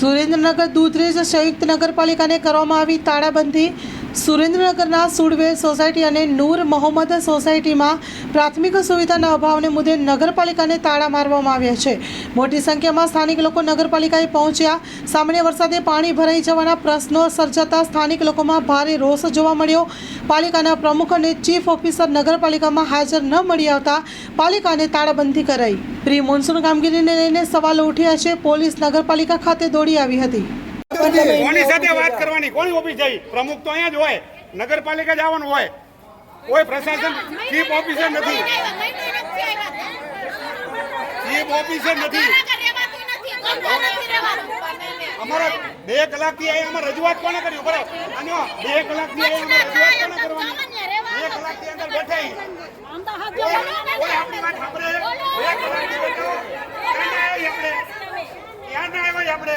સુરેન્દ્રનગર દૂધરેજ સંયુક્ત નગરપાલિકાને કરવામાં આવી તાળાબંધી સુરેન્દ્રનગરના સુડવેર સોસાયટી અને નૂર મોહમ્મદ સોસાયટીમાં પ્રાથમિક સુવિધાના અભાવને મુદ્દે નગરપાલિકાને તાળા મારવામાં આવ્યા છે. મોટી સંખ્યામાં સ્થાનિક લોકો નગરપાલિકાએ પહોંચ્યા. સામાન્ય વરસાદે પાણી ભરાઈ જવાના પ્રશ્નો સર્જાતા સ્થાનિક લોકોમાં ભારે રોષ જોવા મળ્યો. પાલિકાના પ્રમુખ અને ચીફ ઓફિસર નગરપાલિકામાં હાજર ન મળી આવતા પાલિકાને તાળાબંધી કરાઈ. પ્રી મોન્સૂન કામગીરીને લઈને સવાલો ઉઠ્યા છે. પોલીસ નગરપાલિકા ખાતે દોડી આવી હતી. કોની સાથે વાત કરવાની? કોની ઓફિસ જઈ? પ્રમુખ તો અહીંયા જ હોય. નગરપાલિકા જવાનું હોય. કોઈ પ્રશાસન ચીફ ઓફિસર નથી. ચીફ ઓફિસર નથી. અમારા બે કલાકથી અહીંયા અમારે રજૂઆત કોને કર્યું બરાબર અને બે કલાકથી અહીં અમારે રજૂઆત કોને કરવાની? બે કલાકથી અંદર બેઠા આપણી વાત સાંભળે બે કલાકથી બેઠો ક્યાં ના આવી આપણે? ક્યાં ના આવ્યા આપણે?